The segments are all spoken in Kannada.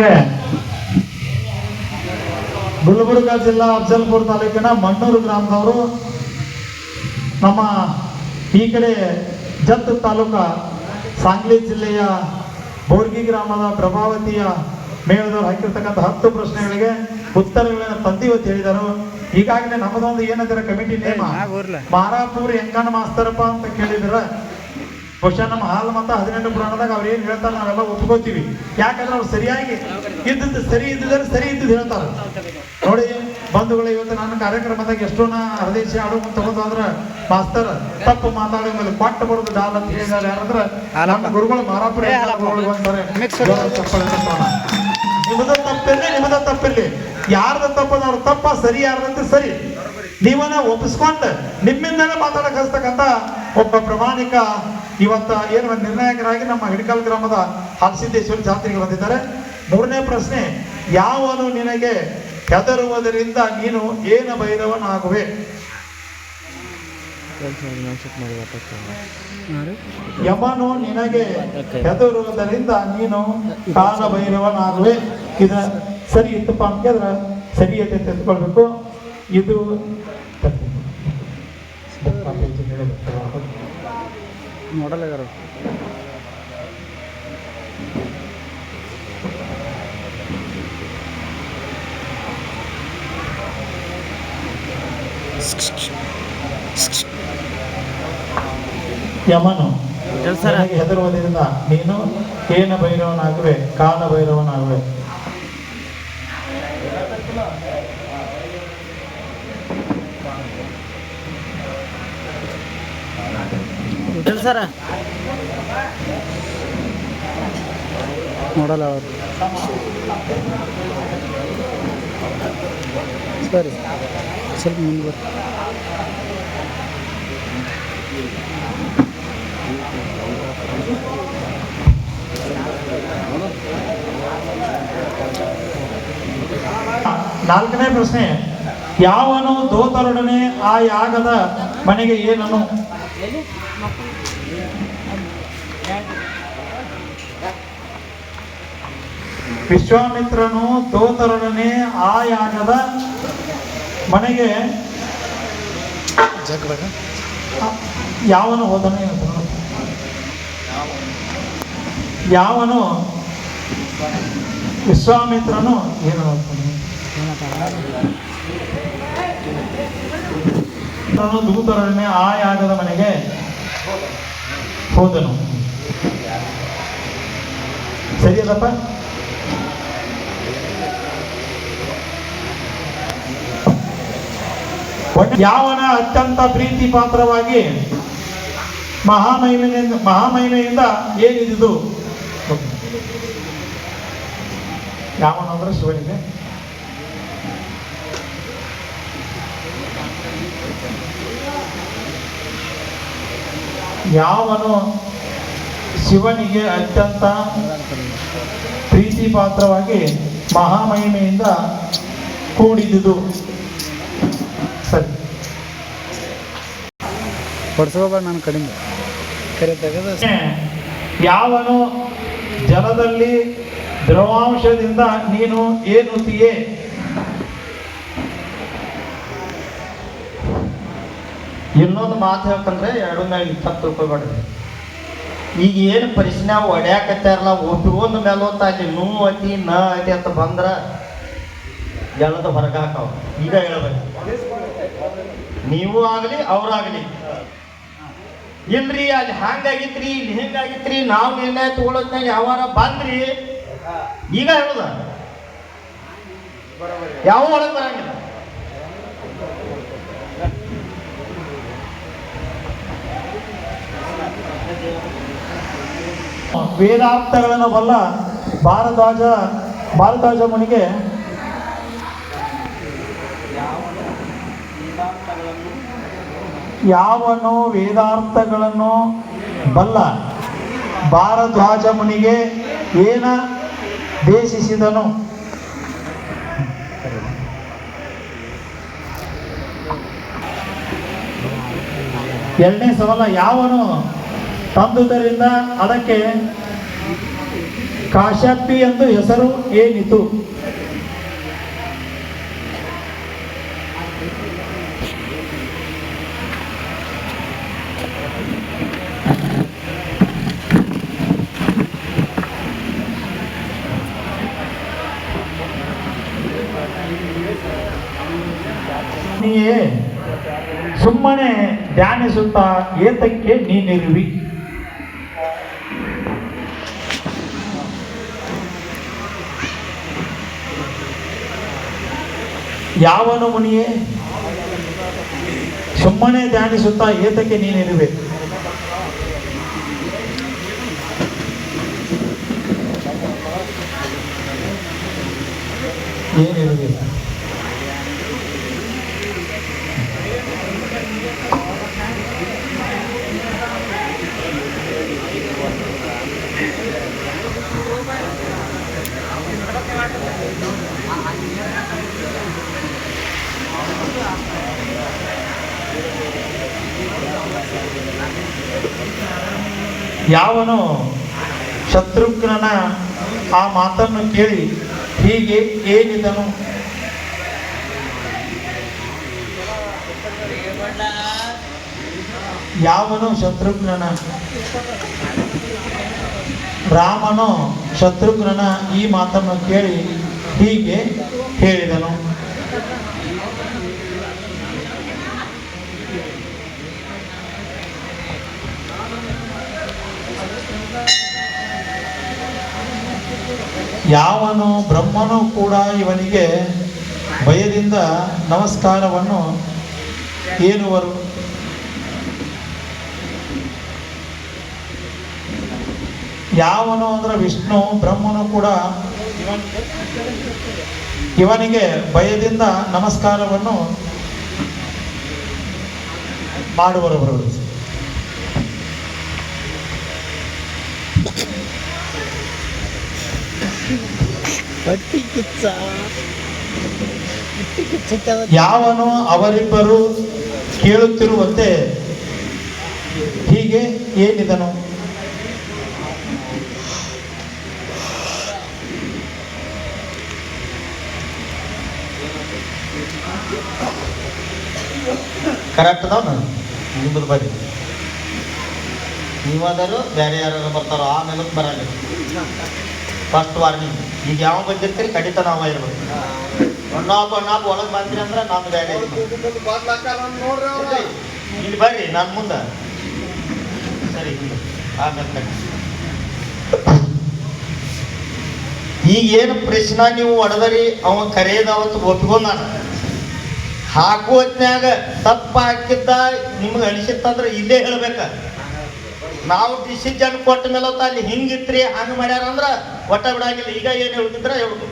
ಗೆ ಗುಲ್ಬರ್ಗ ಜಿಲ್ಲಾ ಅಫಜಲ್ಪುರ್ ತಾಲೂಕಿನ ಮಣ್ಣೂರು ಗ್ರಾಮದವರು ನಮ್ಮ ಈ ಕಡೆ ಜತ್ ತಾಲೂಕ ಸಾಂಗ್ಲಿ ಜಿಲ್ಲೆಯ ಬೋರ್ಗಿ ಗ್ರಾಮದ ಪ್ರಭಾವತಿಯ ಮೇಳದವರು ಹಾಕಿರ್ತಕ್ಕಂಥ ಹತ್ತು ಪ್ರಶ್ನೆಗಳಿಗೆ ಉತ್ತರಗಳನ್ನು ತಂದೀವಿ ಇವತ್ತು ಹೇಳಿದರು. ಈಗಾಗಲೇ ನಮ್ಮದೊಂದು ಏನಂತಾರೆ ಕಮಿಟಿ ನೇಮ? ಮಾರಾಪುರ್ ಹೆಂಗಣ್ಣ ಮಾಸ್ತರಪ್ಪ ಅಂತ ಕೇಳಿದ್ರ ಬಹುಶಃ ನಮ್ಮ ಹಾಲು ಮತ್ತು ಹದಿನೆಂಟು ಪುರಾಣದಾಗ ಅವ್ರು ಏನ್ ಹೇಳ್ತಾರೆ ನಾವೆಲ್ಲ ಒಪ್ಕೋತೀವಿ. ಯಾಕಂದ್ರೆ ಅವ್ರು ಸರಿಯಾಗಿ ಇದ್ದದ್ದು ಸರಿ ಇದ್ದಿದ್ರೆ ಸರಿ ಇದ್ದಿದ್ದು ಹೇಳ್ತಾರೆ. ನೋಡಿ ಬಂಧುಗಳು ಇವತ್ತು ನನ್ನ ಕಾರ್ಯಕ್ರಮದಾಗ ಎಷ್ಟೋ ಹೃದಯ ಆಡೋ ತಗೊಂಡು ಅಂದ್ರ ಮಾಸ್ತರ್ ತಪ್ಪು ಮಾತಾಡೋ ಮೇಲೆ ಕೊಟ್ಟು ಬರೋದು ಡಾಲ್ ಅಂತ ಹೇಳಿದ್ದಾರೆ ಯಾರಂದ್ರ ನಮ್ಮ ಗುರುಗಳು ಮಾರಾಪುರ ತಟ್ಟೋಣ. ನಿಮ್ಮದ ತಪ್ಪಿರ್ಲಿ ನಿಮ್ಮದ ತಪ್ಪಿರ್ಲಿ. ಯಾರ್ದ ತಪ್ಪದ ಅವ್ರ ತಪ್ಪ ಸರಿ ಯಾರ್ದಂತ ಸರಿ. ನೀವನ್ನ ಒಪ್ಪಿಸ್ಕೊಂಡು ನಿಮ್ಮಿಂದಲೇ ಮಾತಾಡಕ್ ಒಬ್ಬ ಪ್ರಮಾಣಿಕ ಇವತ್ತ ಏನು ನಿರ್ಣಾಯಕರಾಗಿ ನಮ್ಮ ಹಿಡಕಲ್ ಗ್ರಾಮದ ಹರಸಿದ್ದೇಶ್ವರಿ ಜಾತ್ರೆಗೆ ಬಂದಿದ್ದಾರೆ. ಮೂರನೇ ಪ್ರಶ್ನೆ, ಯಾವನು ನಿನಗೆ ಹೆದರುವುದರಿಂದ ನೀನು ಏನ ಭೈರವನಾಗುವೆ? ಯಮನು ನಿನಗೆ ಹೆದರುವುದರಿಂದ ನೀನು ಕಾಲ ಭೈರವನಾಗುವೆ ಇದ ಸರಿ ಇತ್ತಪ್ಪ ಅಂತ ಕೇಳಿದ್ರೆ ಸರಿ ಐತೆ ಅಂತ ತಿಳ್ಕೊಳ್ಬೇಕು. ಇದು ನೋಡಲ್ಲ ಯಮನು ಹೆದರುವುದರಿಂದ ನೀನು ಏನ ಭೈರವನಾಗುವೆ ಕಾಲ ಭೈರವನಾಗುವೆ. ಸರ ನೋಡಲ್ಲ ಅವರು ಸರಿ ಸ್ವಲ್ಪ ಮುಂದೆ ಬರ್ರಿ ನಾಲ್ಕನೇ ಪ್ರಶ್ನೆ ಯಾವನು ದೋತರೊಡನೆ ಆ ಯಾಗದ ಮನೆಗೆ ಏನನು ವಿಶ್ವಾಮಿತ್ರನು ದೋತರೊಡನೆ ಆ ಯಾಗದ ಮನೆಗೆ ಯಾವನು ಹೋದನೇ? ಯಾವನು? ವಿಶ್ವಾಮಿತ್ರನು ಏನು ನಾನು ದೂತರೊಡನೆ ಆ ಯಾಗದ ಮನೆಗೆ ಹೋದನು. ಸರಿಯದಪ್ಪ? ಯಾವನ ಅತ್ಯಂತ ಪ್ರೀತಿ ಪಾತ್ರವಾಗಿ ಮಹಾಮಹಿಮೆಯಿಂದ ಮಹಾಮಹಿಮೆಯಿಂದ ಏನಿದು ಯಾವನಂದ್ರೆ ಶಿವನಿಗೆ. ಯಾವನು ಶಿವನಿಗೆ ಅತ್ಯಂತ ಪ್ರೀತಿ ಪಾತ್ರವಾಗಿ ಮಹಾಮಹಿಮೆಯಿಂದ ಕೂಡಿದುದು. ಸರಿ. ನಾನು ಕಡಿಮೆ. ಯಾವನು ಜಲದಲ್ಲಿ ದ್ರವಾಂಶದಿಂದ ನೀನು ಏನುತ್ತೀಯೇ? ಇನ್ನೊಂದು ಮಾತು ಹೇಳ್ಕಂದ್ರೆ ಎರಡು ಮೇಲೆ ರೂಪಾಯಿ ತಿಳ್ಕೊಬೇಡ್ರಿ ಈಗ ಏನು ಪರಿಶ್ನೆ ಒಡ್ಯಾಕತ್ತಾರಲ್ಲ ಒಟ್ಕೊಂಡ ಮೇಲೆ ಹೊತ್ತ ಅಲ್ಲಿ ನೋವು ಐತಿ ನ ಅತಿ ಅಂತ ಬಂದ್ರ ಎಲ್ಲದ ಹೊರಗಾಕವ ಈಗ ಹೇಳ್ಬೇಕು. ನೀವು ಆಗಲಿ ಅವ್ರಾಗಲಿ ಇಲ್ರಿ, ಅಲ್ಲಿ ಹಂಗಾಗಿತ್ರಿ ಇಲ್ಲಿ ಹಿಂಗಾಗಿತ್ರಿ, ನಾವು ನಿರ್ಣಯ ತಗೊಳೋದ್ನಾಗ ಯಾವಾರ ಬಂದ್ರಿ. ಈಗ ಹೇಳುದ? ಯಾವ ಒಳಗೆ ಬರಂಗಿಲ್ಲ. ವೇದಾರ್ಥಗಳನ್ನು ಬಲ್ಲ ಭಾರದ್ವಾಜ ಭಾರದ್ವಾಜ ಮುನಿಗೆ ಯಾವನು ವೇದಾರ್ಥಗಳನ್ನು ಬಲ್ಲ ಭಾರದ್ವಾಜ ಮುನಿಗೆ ಏನ ದೇಶಿಸಿದನು? ಎರಡನೇ ಸವಾಲ, ಯಾವನು ತಂದುದರಿಂದ ಅದಕ್ಕೆ ಕಾಶ್ಯಪಿ ಎಂದು ಹೆಸರು ಏನಿತು? ಸುಮ್ಮನೆ ಧ್ಯಾನಿಸುತ್ತಾ ಏತಕ್ಕೆ ನೀನಿರುವಿ? ಯಾವನು ಮುನಿಯೇ? ಸುಮ್ಮನೆ ಧ್ಯಾನಿಸುತ್ತಾ ಏತಕ್ಕೆ ನೀನಿರುವೆ ಏನಿರುವೆ? ಯಾವನು ಶತ್ರುಘ್ನನ ಆ ಮಾತನ್ನು ಕೇಳಿ ಹೀಗೆ ಏನಿದನು ಯಾವನು ಶತ್ರುಘ್ನನ, ರಾಮನು ಶತ್ರುಘ್ನನ ಈ ಮಾತನ್ನು ಕೇಳಿ ಹೀಗೆ ಹೇಳಿದನು. ಯಾವನು, ಬ್ರಹ್ಮನು ಕೂಡ ಇವನಿಗೆ ಭಯದಿಂದ ನಮಸ್ಕಾರವನ್ನು ಏನುವರು ಯಾವನು ಅಂದ್ರೆ ವಿಷ್ಣು, ಬ್ರಹ್ಮನು ಕೂಡ ಇವನಿಗೆ ಭಯದಿಂದ ನಮಸ್ಕಾರವನ್ನು ಮಾಡುವರು ಯಾವನು ಅವರಿಬ್ಬರು ಕೇಳುತ್ತಿರುವಂತೆ ಹೀಗೆ ಏನಿದನು? ಕರೆಕ್ಟ್ ಅದಾವ ನಿಮ್ಮದು ಬರ್ರಿ. ನೀವಾದರೂ ಬೇರೆ ಯಾರು ಬರ್ತಾರೋ ಆಮೇಲೆ ಬರಂಗ ಫಸ್ಟ್ ವಾರ್ನಿಂಗ್ ಈಗ ಯಾವ ಬಂದಿರ್ತೀರಿ? ಖಂಡಿತ ನಾವು ಇರ್ಬೇಕು. ಒಂದಾಪ್ ಒಂದಾಪ್ ಒಳಗೆ ಬಂದ್ರಿ ಅಂದ್ರೆ ನಮ್ದು ಬೇಡ ಇಲ್ಲಿ ಬರ್ರಿ ನನ್ನ ಮುಂದೆ. ಸರಿ. ಆಮೇಲೆ. ಈಗ ಏನು ಪ್ರಶ್ನ ನೀವು ಒಡದರಿ ಅವ ಕರೆಯದ ಅವತ್ತು ಒಪ್ಕೊಂಡ ಹಾಕುವ ಹೊತ್ನ್ಯಾಗ ತಪ್ಪ ಹಾಕಿದ್ದ ನಿಮ್ಗೆ ಅನಿಸಿತ್ತಂದ್ರೆ ಇಲ್ಲೇ ಹೇಳ್ಬೇಕ. ನಾವು ಡಿಸಿಷನ್ ಕೊಟ್ಟ ಮೇಲೆ ಅಲ್ಲಿ ಹಿಂಗಿತ್ರಿ ಹಂಗೆ ಮಾಡ್ಯಾರ ಅಂದ್ರ ಒಟ್ಟ ಬಿಡಾಗಿಲ್ಲ ಈಗ ಏನು ಹೇಳ್ತಿದ್ರ ಹೇಳ್ಬೇಕು.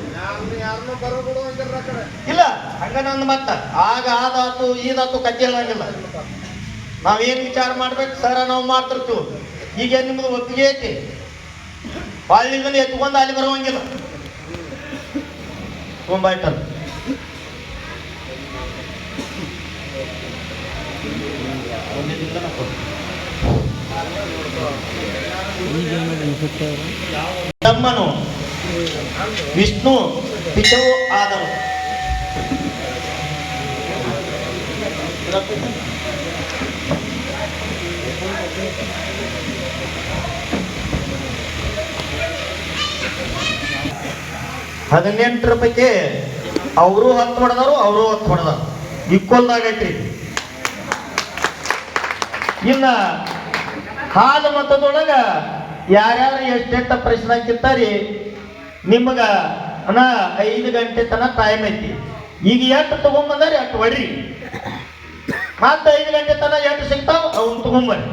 ಇಲ್ಲ ಹಂಗ ನನ್ನ ಮತ್ತ. ಆಗ ಆದಾತು ಈದಾತು ನಾವು ನಾವೇನ್ ವಿಚಾರ ಮಾಡ್ಬೇಕು? ಸರ ನಾವು ಮಾಡ್ತಿರ್ತೀವಿ. ಈಗ ನಿಮ್ದು ಒಪ್ಪಿಗೆ ಐತಿ? ಹೊಳ್ಳಿಂದ ಎತ್ಕೊಂಡು ಅಲ್ಲಿ ಬರುವಂಗಿಲ್ಲ. ತುಂಬಾಯ್ತಲ್ಲ ಒಂದೇ ಅನ್ಸುತ್ತೆ ಅವರು ತಮ್ಮನು ವಿಷ್ಣು ಪಿತವು ಆದನು. ಹದಿನೆಂಟರ ಪೈಕಿ ಅವರು ಹತ್ತು ಹೊಡೆದಾರು ಅವರು ಹತ್ತು ಹೊಡೆದಾರು ಐತ್ರಿ. ಇನ್ನ ಹಾಲು ಮತದೊಳಗ ಯಾರ್ಯಾರು ಎಷ್ಟೆಟ್ಟ ಪ್ರಶ್ನೆ ಹಾಕಿರ್ತಾರಿ, ನಿಮ್ಗ ಅಣ್ಣ ಐದು ಗಂಟೆ ತನಕ ಟೈಮ್ ಐತಿ. ಈಗ ಎಷ್ಟು ತಗೊಂಬಂದಾರಿ ಅಷ್ಟು ಹೊಡ್ರಿ ಮತ್ತೆ ಐದು ಗಂಟೆ ತನಕ ಎಷ್ಟು ಸಿಗ್ತಾವ, ಅವ್ನು ತಗೊಂಬರ್ರಿ.